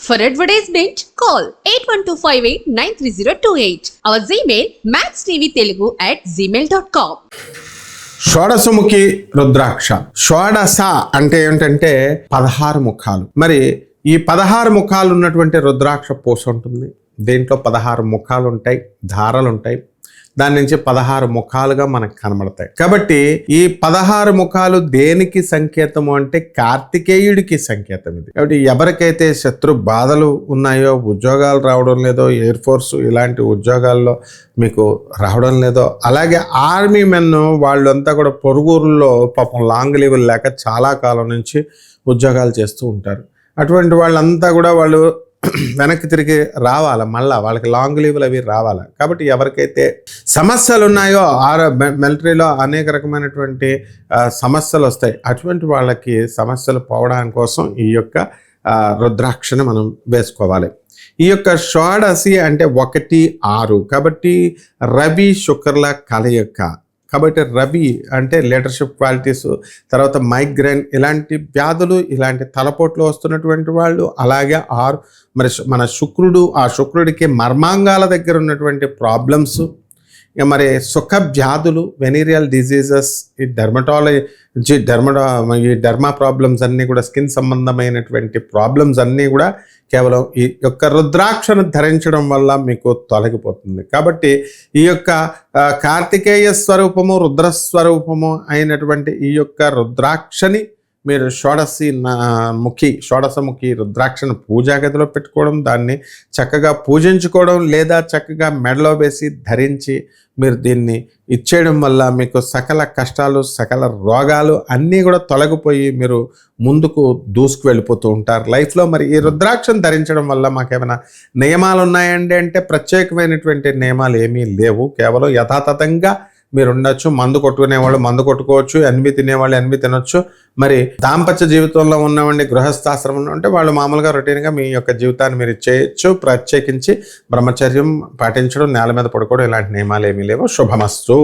For advertisement, call 8125893028. Our Gmail, maxtvtelugu at gmail.com. షోడశముఖి రుద్రాక్ష షోడశ అంటే ఏంటంటే పదహారు ముఖాలు మరి ఈ పదహారు ముఖాలు ఉన్నటువంటి రుద్రాక్ష పూస ఉంటుంది దీంట్లో పదహారు ముఖాలు ఉంటాయి ధారలు ఉంటాయి దాని నుంచి పదహారు ముఖాలుగా మనకు కనబడతాయి. కాబట్టి ఈ పదహారు ముఖాలు దేనికి సంకేతము అంటే కార్తికేయుడికి సంకేతం ఇది. కాబట్టి ఎవరికైతే శత్రు బాధలు ఉన్నాయో ఉద్యోగాలు రావడం లేదో ఎయిర్ ఫోర్స్ ఇలాంటి ఉద్యోగాల్లో మీకు రావడం లేదో అలాగే ఆర్మీ మెన్ వాళ్ళంతా కూడా పొరుగురుల్లో పాపం లాంగ్ లీవ్ లేక చాలా కాలం నుంచి ఉద్యోగాలు చేస్తూ ఉంటారు. అటువంటి వాళ్ళంతా కూడా వాళ్ళు వెనక్కి తిరిగి రావాలా? మళ్ళా వాళ్ళకి లాంగ్ లీవ్లు అవి రావాలా? కాబట్టి ఎవరికైతే సమస్యలు ఉన్నాయో ఆరో మిలిటరీలో అనేక రకమైనటువంటి సమస్యలు వస్తాయి. అటువంటి వాళ్ళకి సమస్యలు పోవడం కోసం ఈ యొక్క రుద్రాక్షను మనం వేసుకోవాలి. ఈ యొక్క షోడసి అంటే ఒకటి ఆరు. కాబట్టి రవి శుక్రల కలయిక. కాబట్టి రవి అంటే లీడర్షిప్ క్వాలిటీస్ తర్వాత మైగ్రేన్ ఇలాంటి వ్యాధులు ఇలాంటి తలపోట్లు వస్తున్నటువంటి వాళ్ళు అలాగే ఆరు మరి మన శుక్రుడు ఆ శుక్రుడికి మర్మాంగాల దగ్గర ఉన్నటువంటి ప్రాబ్లమ్స్ ఇక మరి సుఖ వ్యాధులు వెనీరియల్ డిజీజెస్ ఈ డెర్మటాలజీ డెర్మటా ఈ డెర్మా ప్రాబ్లమ్స్ అన్నీ కూడా స్కిన్ సంబంధమైనటువంటి ప్రాబ్లమ్స్ అన్నీ కూడా కేవలం ఈ యొక్క రుద్రాక్షను ధరించడం వల్ల మీకు తొలగిపోతుంది. కాబట్టి ఈ యొక్క కార్తికేయ స్వరూపము రుద్రస్వరూపము అయినటువంటి ఈ యొక్క రుద్రాక్షని మీరు షోడసి నా- ముఖి షోడశముఖి రుద్రాక్షను పూజా గదిలో పెట్టుకోవడం దాన్ని చక్కగా పూజించుకోవడం లేదా చక్కగా మెడలో వేసి ధరించి మీరు దీన్ని ఇచ్చేయడం వల్ల మీకు సకల కష్టాలు సకల రోగాలు అన్నీ కూడా తొలగిపోయి మీరు ముందుకు దూసుకు వెళ్ళిపోతూ ఉంటారు. లైఫ్లో మరి ఈ రుద్రాక్షను ధరించడం వల్ల మాకేమైనా నియమాలు ఉన్నాయండి అంటే ప్రత్యేకమైనటువంటి నియమాలు ఏమీ లేవు. కేవలం యథాతథంగా మీరు ఉండొచ్చు మందు కొట్టుకునే వాళ్ళు మందు కొట్టుకోవచ్చు ఎనిమి తినేవాళ్ళు ఎనిమి తినొచ్చు. మరి దాంపత్య జీవితంలో ఉన్నవండి గృహస్థాశ్రమంలో ఉంటే వాళ్ళు మామూలుగా రొటీన్గా మీ యొక్క జీవితాన్ని మీరు చేయొచ్చు ప్రత్యేకించి బ్రహ్మచర్యం పాటించడం నేల మీద పడుకోవడం ఇలాంటి నియమాలు ఏమీ లేవు. శుభమస్తు.